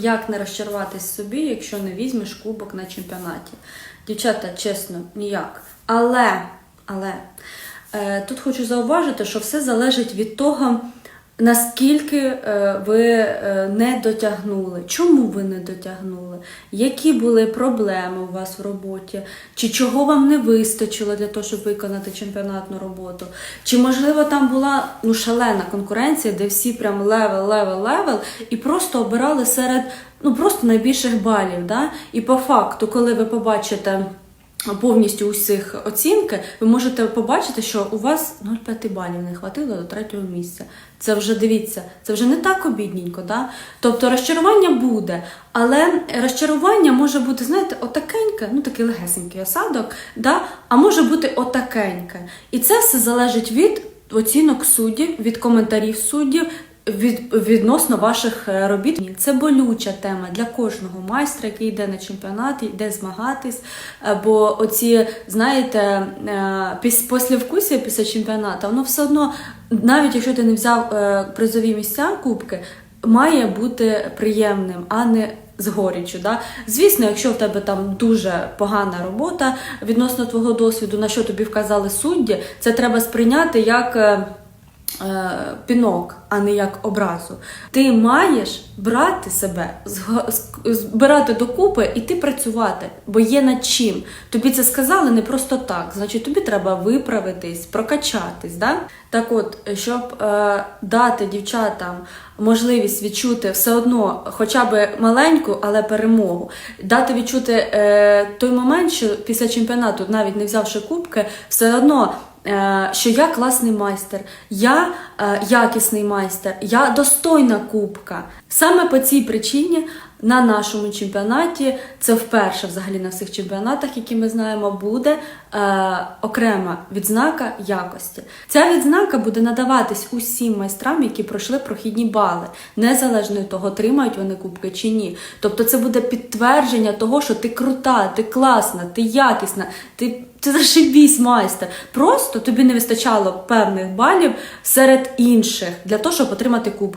Як не розчаруватись собі, якщо не візьмеш кубок на чемпіонаті? Дівчата, чесно, ніяк. Але, але е, тут хочу зауважити, що все залежить від того, наскільки е, ви е, не дотягнули. Чому ви не дотягнули? Які були проблеми у вас в роботі? Чи чого вам не вистачило для того, щоб виконати чемпіонатну роботу? Чи можливо там була ну шалена конкуренція, де всі прям левел, левел, левел, і просто обирали серед ну просто найбільших балів. Да? І по факту, коли ви побачите. Повністю усіх оцінки, ви можете побачити, що у вас 0,5 балів не хватило до третього місця. Це вже дивіться, це вже не так обідненько, да? Тобто розчарування буде, але розчарування може бути, знаєте, отакеньке, ну такий легесенький осадок, да? а може бути отакеньке. І це все залежить від оцінок суддів, від коментарів суддів, від, відносно ваших е, робіт. Це болюча тема для кожного майстра, який йде на чемпіонат, йде змагатись. Бо оці, знаєте, е, піс- послевкусія після чемпіонату, воно все одно, навіть якщо ти не взяв е, призові місця кубки, має бути приємним, а не з горіччю. Да? Звісно, якщо в тебе там дуже погана робота відносно твого досвіду, на що тобі вказали судді, це треба сприйняти як. Е, пінок, а не як образу. Ти маєш брати себе, збирати докупи і ти працювати, бо є над чим. Тобі це сказали не просто так. Значить, тобі треба виправитись, прокачатись. Да? Так от, щоб е, дати дівчатам можливість відчути все одно, хоча б маленьку, але перемогу, дати відчути е, той момент, що після чемпіонату, навіть не взявши кубки, все одно що я класний майстер, я е, якісний майстер, я достойна кубка. Саме по цій причині на нашому чемпіонаті, це вперше взагалі на всіх чемпіонатах, які ми знаємо, буде е, окрема відзнака якості. Ця відзнака буде надаватись усім майстрам, які пройшли прохідні бали, незалежно від того, отримають вони кубки чи ні. Тобто це буде підтвердження того, що ти крута, ти класна, ти якісна, ти. Ти зашибісь, майстер. Просто тобі не вистачало певних балів серед інших для того, щоб отримати кубок.